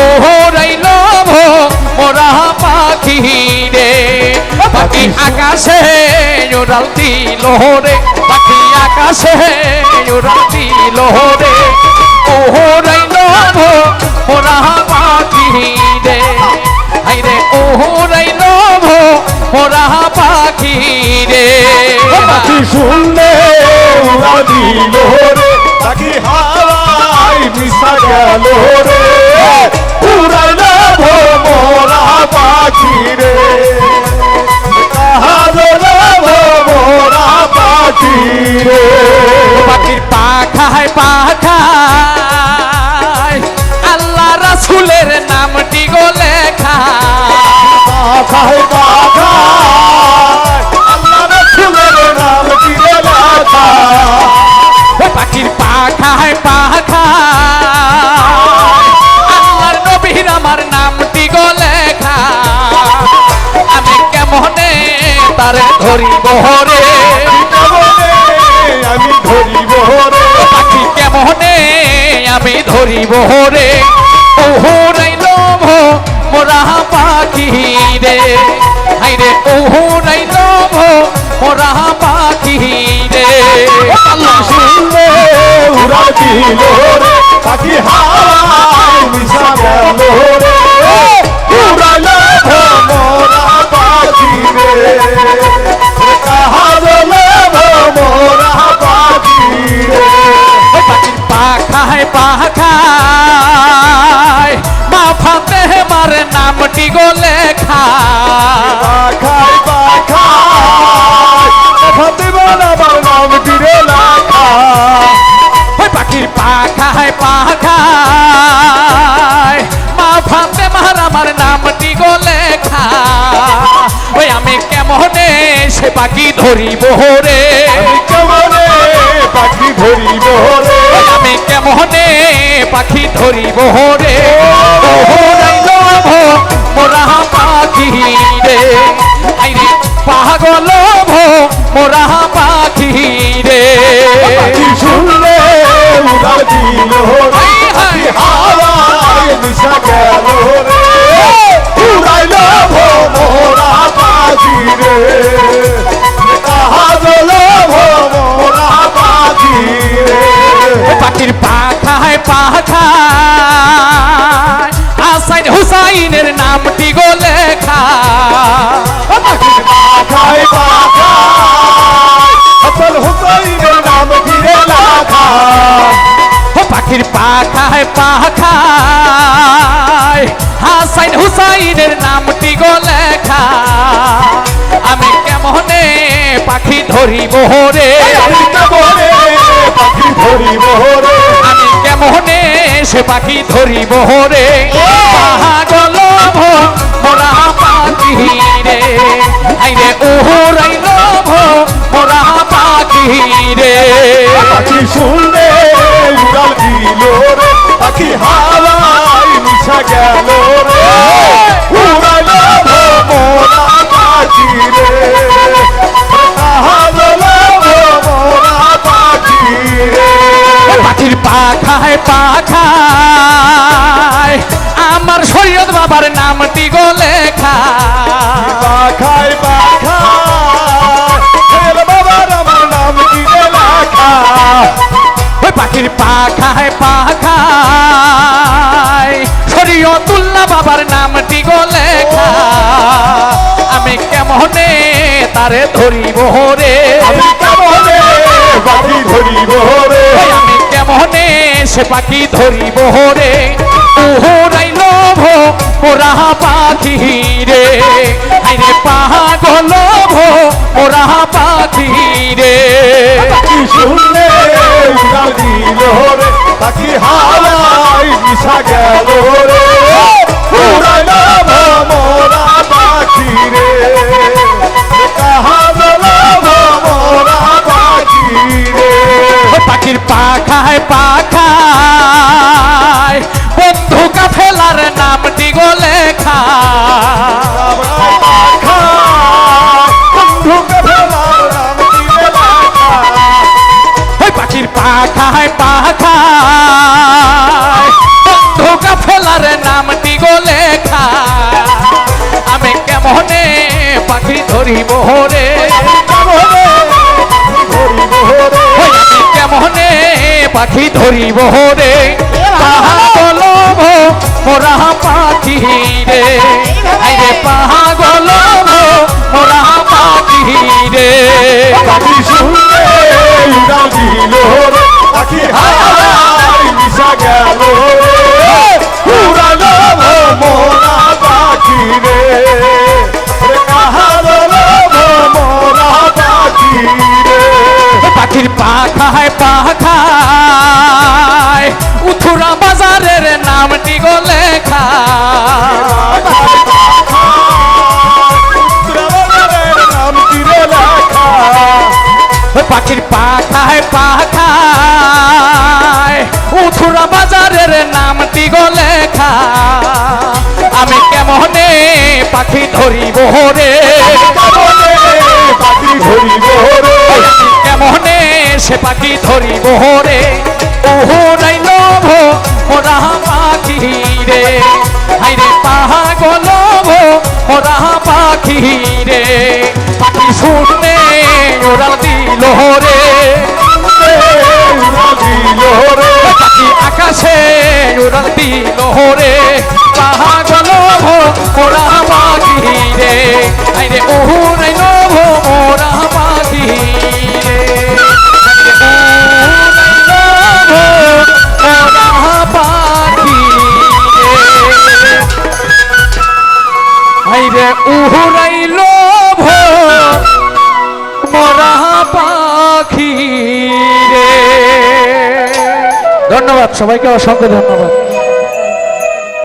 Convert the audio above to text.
ওহরাইল মোরা পাখি রে। পাখি আকাশে উড়াল দিল পাখি আকাশে উড়াল দিল ওহরাইল মোরা পাখি রে। হাইরে ওহরাইল মোরা পাখি রে। পাখি শুনলে উড়া দিল রে পাখি হাওয়ায় মিশা গেল রে উড়াইল ভোমরা পাখি রে। ধরিব রে কেমনে আমি ধরিব রে পাখি কেমনে? আমি ধরিব রে ওহরাই লোভ মোরা পাখি রে। হাইরে ওহরাই লোভ মোরা পাখি রে। আল্লাহ শুনলে উড়া দিল রে পাখি হাওয়ায় মিশা পাখি ধরিব রে কেমনে পাখি ধরিব রে ওই আমি কেমনে পাখি ধরিব রে ওহরাই লোভ মোরা পাখি রে। পাগল ভো মোরা পাখি রে। শুনলে হাওয়ায় মিশা গেল রে উড়াইল ভোমরা পাখি রে। নামটি গো লেখা। পাখায় পাখায় হাসান হুসাইনের নাম ঘিরে লেখা। ও পাখির পাখায় পাখায় হাসাইন হুসাইনের নামটি গো লেখা। আমি কেমনে পাখি ধরিব রে? আমি কেমনে পাখি ধরিব রে? আমি কেমনে সে পাখি ধরিব রে? মিশা গেল রে পাখি রে পাখির পাখায় পাখায় আমার শরীয়ত বাবার নামটি গো লেখা। পাখায় পাখায় বাবার আমার নাম দিলে লেখা। ওই পাখির পাখায় কেমনে তারে ধরিব রে আমি কেমনে পাখি ধরিব রে আমি কেমনে সে পাখি ধরিব রে ওহরাই লোভ মোরা পাখি রে। আইরে পাগল ভো মোরা পাখি রে। পাখি শুনলে দিল রে পাখি হাওয়ায় মিশা গেল রে রে ধরি মোহরে কেমনে পাখি ধরি মোহরে তাহা গলব, মোরা পাখি রে। আরে পাহা গলব মোরা পাখি রে। পাখি শুনে পাখি হারা পাখির পাখায় পাখায় উথুরা বাজারের নামটি গো লেখা। নাম তীরে লেখা। পাখির পাখায় পাখায় উথুরা বাজারের নামটি গো লেখা। আমি কেমনে পাখি ধরিব রে? পাখি ধরিব রে? আমি কেমনে পাখি ধরি মোহরে ওহো নাই আইরে লোভ মরা পাখি রে। ধন্যবাদ সবাইকে অসংখ্য ধন্যবাদ।